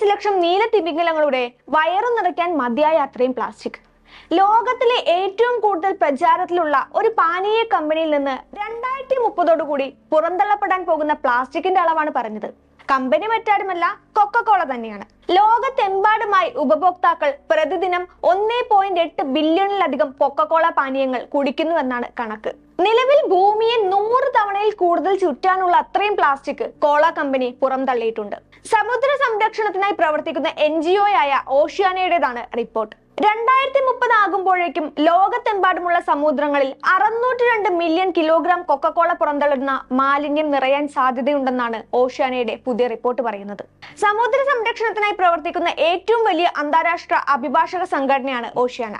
ദശലക്ഷം നീലത്തിമിംഗലങ്ങളുടെ വയറു നിറയ്ക്കാൻ മതിയായ അത്രയും പ്ലാസ്റ്റിക് ലോകത്തിലെ ഏറ്റവും കൂടുതൽ പ്രചാരത്തിലുള്ള ഒരു പാനീയ കമ്പനിയിൽ നിന്ന് രണ്ടായിരത്തി മുപ്പതോടുകൂടി പുറന്തള്ളപ്പെടാൻ പോകുന്ന പ്ലാസ്റ്റിക്കിന്റെ അളവാണ് പറഞ്ഞത്. കമ്പനി മറ്റാരുമല്ല കൊക്കക്കോള തന്നെയാണ്. ലോകത്തെമ്പാടുമായി ഉപഭോക്താക്കൾ പ്രതിദിനം ഒന്നേ പോയിന്റ് എട്ട് ബില്യണിലധികം കൊക്കക്കോള പാനീയങ്ങൾ കുടിക്കുന്നുവെന്നാണ് കണക്ക്. നിലവിൽ ഭൂമിയെ നൂറ് തവണയിൽ കൂടുതൽ ചുറ്റാനുള്ള അത്രയും പ്ലാസ്റ്റിക് കോള കമ്പനി പുറംതള്ളിയിട്ടുണ്ട്. സമുദ്ര സംരക്ഷണത്തിനായി പ്രവർത്തിക്കുന്ന എൻ ജി ആയ ഓഷ്യാനയുടേതാണ് റിപ്പോർട്ട്. രണ്ടായിരത്തി മുപ്പത് ആകുമ്പോഴേക്കും ലോകത്തെമ്പാടുമുള്ള സമുദ്രങ്ങളിൽ അറുന്നൂറ്റി രണ്ട് മില്യൺ കിലോഗ്രാം കൊക്കക്കോള പുറന്തള്ളുന്ന മാലിന്യം നിറയാൻ സാധ്യതയുണ്ടെന്നാണ് ഓഷ്യാനയുടെ പുതിയ റിപ്പോർട്ട് പറയുന്നത്. സമുദ്ര സംരക്ഷണത്തിനായി പ്രവർത്തിക്കുന്ന ഏറ്റവും വലിയ അന്താരാഷ്ട്ര അഭിഭാഷക സംഘടനയാണ് ഓഷ്യാന.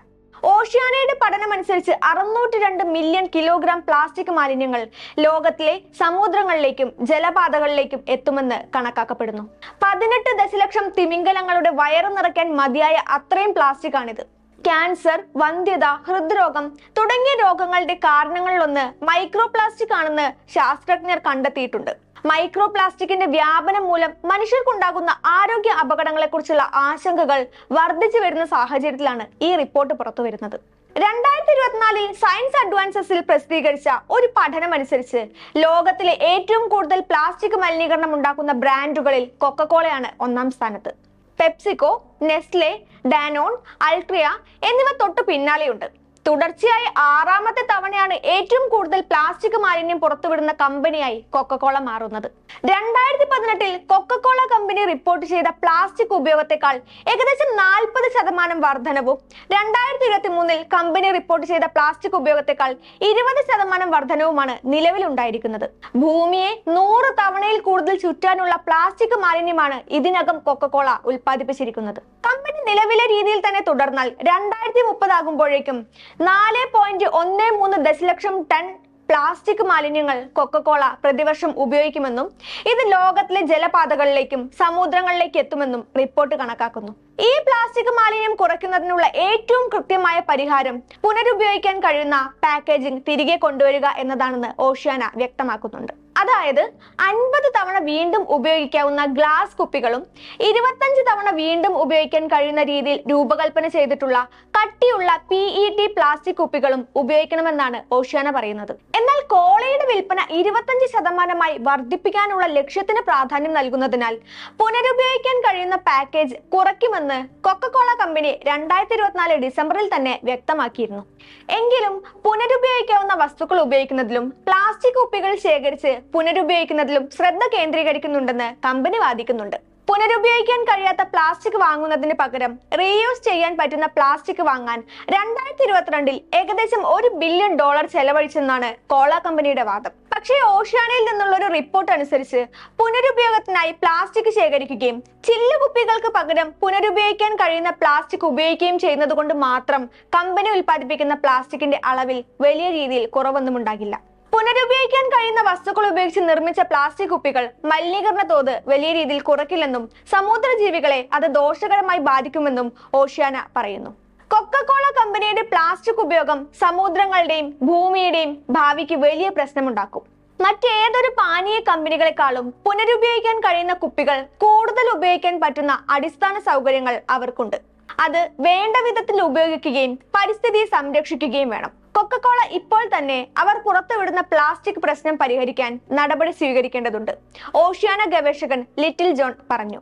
ഓഷ്യാനയുടെ പഠനമനുസരിച്ച് അറുന്നൂറ്റി രണ്ട് മില്യൺ കിലോഗ്രാം പ്ലാസ്റ്റിക് മാലിന്യങ്ങൾ ലോകത്തിലെ സമുദ്രങ്ങളിലേക്കും ജലപാതകളിലേക്കും എത്തുമെന്ന് കണക്കാക്കപ്പെടുന്നു. പതിനെട്ട് ദശലക്ഷം തിമിംഗലങ്ങളുടെ വയറ് നിറയ്ക്കാൻ മതിയായ അത്രയും പ്ലാസ്റ്റിക് ആണിത് ക്യാൻസർ വന്ധ്യത ഹൃദ്രോഗം തുടങ്ങിയ രോഗങ്ങളുടെ കാരണങ്ങളിലൊന്ന് മൈക്രോ പ്ലാസ്റ്റിക് ആണെന്ന് ശാസ്ത്രജ്ഞർ കണ്ടെത്തിയിട്ടുണ്ട്. മൈക്രോ പ്ലാസ്റ്റിക്കിന്റെ വ്യാപനം മൂലം മനുഷ്യർക്കുണ്ടാകുന്ന ആരോഗ്യ അപകടങ്ങളെക്കുറിച്ചുള്ള ആശങ്കകൾ വർദ്ധിച്ചു വരുന്ന സാഹചര്യത്തിലാണ് ഈ റിപ്പോർട്ട് പുറത്തു വരുന്നത്. രണ്ടായിരത്തി ഇരുപത്തിനാലിൽ സയൻസ് അഡ്വാൻസസിൽ പ്രസിദ്ധീകരിച്ച ഒരു പഠനമനുസരിച്ച് ലോകത്തിലെ ഏറ്റവും കൂടുതൽ പ്ലാസ്റ്റിക് മലിനീകരണം ഉണ്ടാക്കുന്ന ബ്രാൻഡുകളിൽ കൊക്കക്കോളയാണ് ഒന്നാം സ്ഥാനത്ത്. പെപ്സിക്കോ നെസ്ലെ ഡാനോൺ അൾട്രിയ എന്നിവ തൊട്ടു പിന്നാലെയുണ്ട്. തുടർച്ചയായി ആറാമത്തെ തവണയാണ് ഏറ്റവും കൂടുതൽ പ്ലാസ്റ്റിക് മാലിന്യം പുറത്തുവിടുന്ന കമ്പനിയായി കൊക്കക്കോള മാറുന്നത്. രണ്ടായിരത്തി പതിനെട്ടിൽ കൊക്കക്കോള കമ്പനി റിപ്പോർട്ട് ചെയ്ത പ്ലാസ്റ്റിക് ഉപയോഗത്തെക്കാൾ ഏകദേശം നാൽപ്പത് ശതമാനം വർധനവും രണ്ടായിരത്തി ഇരുപത്തി മൂന്നിൽ കമ്പനി റിപ്പോർട്ട് ചെയ്ത പ്ലാസ്റ്റിക് ഉപയോഗത്തെക്കാൾ ഇരുപത് ശതമാനം വർധനവുമാണ് നിലവിലുണ്ടായിരിക്കുന്നത്. ഭൂമിയെ നൂറ് തവണയിൽ കൂടുതൽ ചുറ്റാനുള്ള പ്ലാസ്റ്റിക് മാലിന്യമാണ് ഇതിനകം കൊക്കക്കോള ഉൽപ്പാദിപ്പിച്ചിരിക്കുന്നത്. നിലവിലെ രീതിയിൽ തന്നെ തുടർന്നാൽ രണ്ടായിരത്തി മുപ്പതാകുമ്പോഴേക്കും നാല് പോയിന്റ് ഒന്ന് മൂന്ന് ദശലക്ഷം ടൺ പ്ലാസ്റ്റിക് മാലിന്യങ്ങൾ കൊക്കക്കോള പ്രതിവർഷം ഉപയോഗിക്കുമെന്നും ഇത് ലോകത്തിലെ ജലപാതകളിലേക്കും സമുദ്രങ്ങളിലേക്ക് എത്തുമെന്നും റിപ്പോർട്ട് കണക്കാക്കുന്നു. ഈ പ്ലാസ്റ്റിക് മാലിന്യം കുറയ്ക്കുന്നതിനുള്ള ഏറ്റവും കൃത്യമായ പരിഹാരം പുനരുപയോഗിക്കാൻ കഴിയുന്ന പാക്കേജിംഗ് തിരികെ കൊണ്ടുവരിക എന്നതാണെന്ന് ഓഷ്യാന വ്യക്തമാക്കുന്നുണ്ട്. അതായത് അൻപത് തവണ വീണ്ടും ഉപയോഗിക്കാവുന്ന ഗ്ലാസ് കുപ്പികളും ഇരുപത്തഞ്ച് തവണ വീണ്ടും ഉപയോഗിക്കാൻ കഴിയുന്ന രീതിയിൽ രൂപകൽപ്പന ചെയ്തിട്ടുള്ള കട്ടിയുള്ള പി ഇ ടി പ്ലാസ്റ്റിക് കുപ്പികളും ഉപയോഗിക്കണമെന്നാണ് ഓഷ്യാന പറയുന്നത്. എന്നാൽ കോളയുടെ വിൽപ്പന ഇരുപത്തഞ്ച് ശതമാനമായി വർദ്ധിപ്പിക്കാനുള്ള ലക്ഷ്യത്തിന് പ്രാധാന്യം നൽകുന്നതിനാൽ പുനരുപയോഗിക്കാൻ കഴിയുന്ന പാക്കേജ് കുറയ്ക്കുമെന്ന് കൊക്കക്കോള കമ്പനി രണ്ടായിരത്തി ഇരുപത്തിനാല് ഡിസംബറിൽ തന്നെ വ്യക്തമാക്കിയിരുന്നു. എങ്കിലും പുനരുപയോഗിക്കാവുന്ന വസ്തുക്കൾ ഉപയോഗിക്കുന്നതിലും കുപ്പികൾ ശേഖരിച്ച് പുനരുപയോഗിക്കുന്നതിലും ശ്രദ്ധ കേന്ദ്രീകരിക്കുന്നുണ്ടെന്ന് കമ്പനി വാദിക്കുന്നുണ്ട്. പുനരുപയോഗിക്കാൻ കഴിയാത്ത പ്ലാസ്റ്റിക് വാങ്ങുന്നതിന് പകരം റീയൂസ് ചെയ്യാൻ പറ്റുന്ന പ്ലാസ്റ്റിക് വാങ്ങാൻ രണ്ടായിരത്തി ഇരുപത്തിരണ്ടിൽ ഏകദേശം ഒരു ബില്യൺ ഡോളർ ചെലവഴിച്ചെന്നാണ് കോള കമ്പനിയുടെ വാദം. പക്ഷേ ഓഷ്യാനയിൽ നിന്നുള്ള ഒരു റിപ്പോർട്ട് അനുസരിച്ച് പുനരുപയോഗത്തിനായി പ്ലാസ്റ്റിക് ശേഖരിക്കുകയും ചില്ല കുപ്പികൾക്ക് പകരം പുനരുപയോഗിക്കാൻ കഴിയുന്ന പ്ലാസ്റ്റിക് ഉപയോഗിക്കുകയും ചെയ്യുന്നത് കൊണ്ട് മാത്രം കമ്പനി ഉൽപ്പാദിപ്പിക്കുന്ന പ്ലാസ്റ്റിക്കിന്റെ അളവിൽ വലിയ രീതിയിൽ കുറവൊന്നും ഉണ്ടാകില്ല. പുനരുപയോഗിക്കാൻ കഴിയുന്ന വസ്തുക്കൾ ഉപയോഗിച്ച് നിർമ്മിച്ച പ്ലാസ്റ്റിക് കുപ്പികൾ മലിനീകരണ തോത് വലിയ രീതിയിൽ കുറയ്ക്കില്ലെന്നും സമുദ്ര ജീവികളെ അത് ദോഷകരമായി ബാധിക്കുമെന്നും ഓഷ്യാന പറയുന്നു. കൊക്കക്കോള കമ്പനിയുടെ പ്ലാസ്റ്റിക് ഉപയോഗം സമുദ്രങ്ങളുടെയും ഭൂമിയുടെയും ഭാവിക്ക് വലിയ പ്രശ്നമുണ്ടാക്കും. മറ്റേതൊരു പാനീയ കമ്പനികളെക്കാളും പുനരുപയോഗിക്കാൻ കഴിയുന്ന കുപ്പികൾ കൂടുതൽ ഉപയോഗിക്കാൻ പറ്റുന്ന അടിസ്ഥാന സൗകര്യങ്ങൾ അവർക്കുണ്ട്. അത് വേണ്ട വിധത്തിൽ ഉപയോഗിക്കുകയും പരിസ്ഥിതിയെ സംരക്ഷിക്കുകയും വേണം. കൊക്കക്കോള ഇപ്പോൾ തന്നെ അവർ പുറത്തുവിടുന്ന പ്ലാസ്റ്റിക് പ്രശ്നം പരിഹരിക്കാൻ നടപടി സ്വീകരിക്കേണ്ടതുണ്ട്. ഓഷ്യാന ഗവേഷകൻ ലിറ്റിൽ ജോൺ പറഞ്ഞു.